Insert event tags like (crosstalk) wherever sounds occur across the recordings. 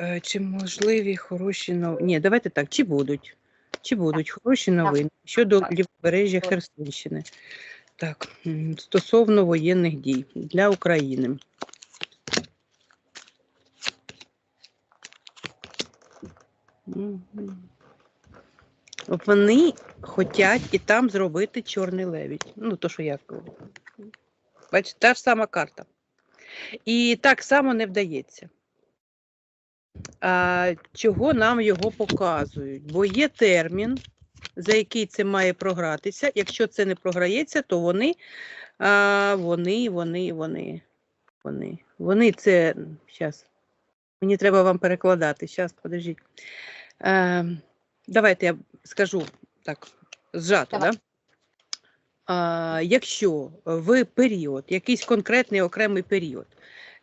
е, чи можливі хороші новини? Ні, давайте так, чи будуть? Чи будуть хороші новини щодо лівобережжя Херсонщини? Так, м, стосовно воєнних дій для України. Мгм. Вони хочуть і там зробити чорний лебідь. Ну, то, що я кажу. Бачите, та ж сама карта. І так само не вдається. А, чого нам його показують? Бо є термін, за який це має програтися. Якщо це не програється, то вони, а, вони, вони, вони, вони. Вони це. Зараз. Мені треба вам перекладати. Зараз, подождіть. Давайте я скажу так, зжато, да? А, якщо в період, якийсь конкретний окремий період,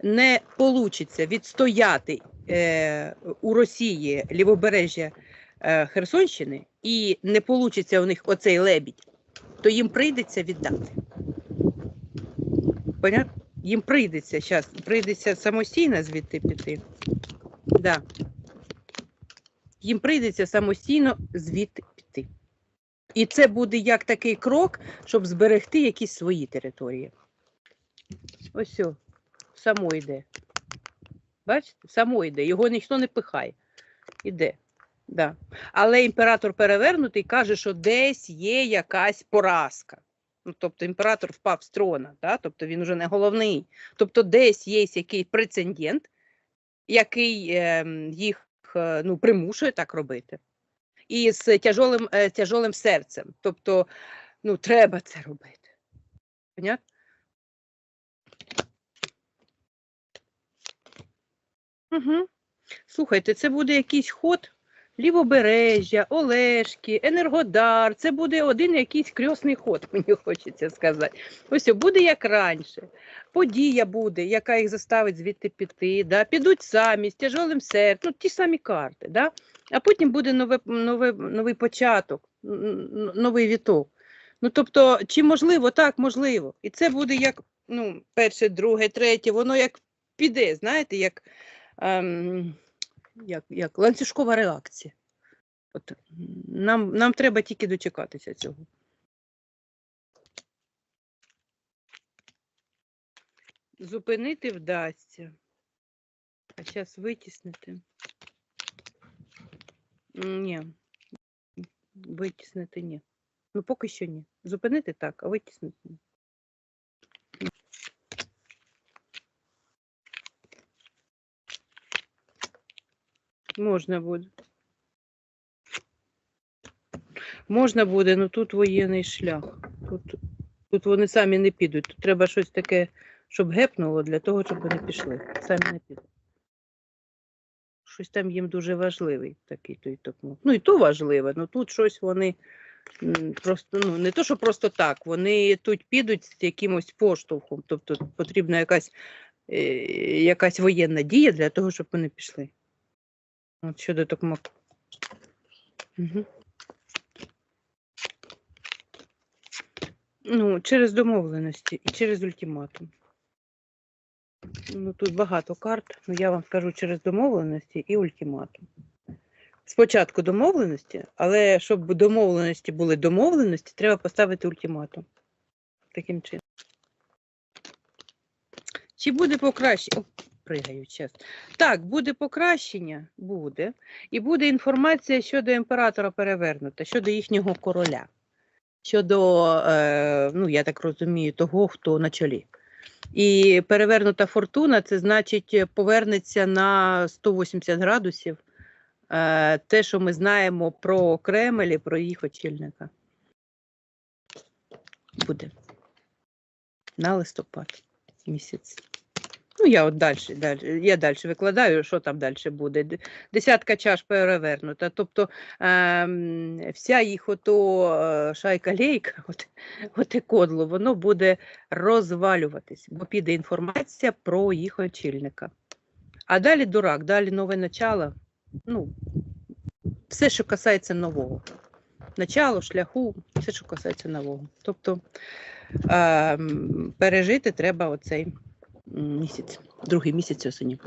не вийде відстояти у Росії лівобережжя е, Херсонщини і не вийде у них оцей лебідь, то їм прийдеться віддати. Понятно? Їм прийдеться зараз, прийдеться самостійно звідти піти. Да. Їм прийдеться самостійно звідти піти. І це буде як такий крок, щоб зберегти якісь свої території. Ось о, само йде. Бачите, само йде, його ніхто не пихає. Іде. Да. Але імператор перевернутий каже, що десь є якась поразка. Ну, тобто імператор впав з трона, да? тобто він вже не головний. Тобто десь є якийсь прецедент, який е, їх е, ну, примушує так робити. І з тяжолим, е, тяжолим серцем. Тобто, ну, треба це робити. Понятно? Угу. Слухайте, це буде якийсь ход лівобережжя, Олешки, Енергодар. Це буде один якийсь крьосний ход, (laughs) мені хочеться сказати. Ось буде як раніше. Подія буде, яка їх заставить звідти піти. Да? Підуть самі з тяжолим серцем, ну, ті самі карти. Да? А потім буде нове, нове, новий початок, новий віток. Ну, тобто, чи можливо, так, можливо. І це буде як ну, перше, друге, третє, воно як піде, знаєте, як, ем, як, як ланцюжкова реакція. От, нам, нам треба тільки дочекатися цього. Зупинити вдасться. А зараз витіснити. Ні. Витіснити ні. Ну, поки що ні. Зупинити так, а витіснити ні. Можна буде. Можна буде, але тут воєнний шлях. Тут, тут вони самі не підуть. Тут треба щось таке, щоб гепнуло для того, щоб вони пішли. Самі не підуть. Щось там їм дуже важливий такий той токмок. Ну і то важливе, але тут щось вони просто, ну, не то, що просто так, вони тут підуть з якимось поштовхом. Тобто потрібна якась, е, якась воєнна дія для того, щоб вони пішли. От щодо токмаку. Угу. Ну, через домовленості і через ультиматум. Ну, тут багато карт, ну я вам скажу через домовленості і ультиматум. Спочатку домовленості, але щоб домовленості були домовленості, треба поставити ультиматум. Таким чином. Чи буде покращення? Пригаю час. Так, буде покращення, буде. І буде інформація щодо імператора перевернута, щодо їхнього короля. Щодо, е, ну, я так розумію, того, хто на чолі. І перевернута фортуна це значить повернеться на 180 градусів е, те, що ми знаємо про Кремль і про їх очільника. Буде на листопад місяць. Ну, я от далі, далі, я далі викладаю, що там далі буде. Десятка чаш перевернута. Тобто ем, вся їх ото е, шайка-лейка, (laughs) от, оте кодло, воно буде розвалюватись, бо піде інформація про їх очільника. А далі дурак, далі нове начало. Ну, все, що касається нового. Начало, шляху, все, що касається нового. Тобто ем, пережити треба оцей місяць, другий місяць осені.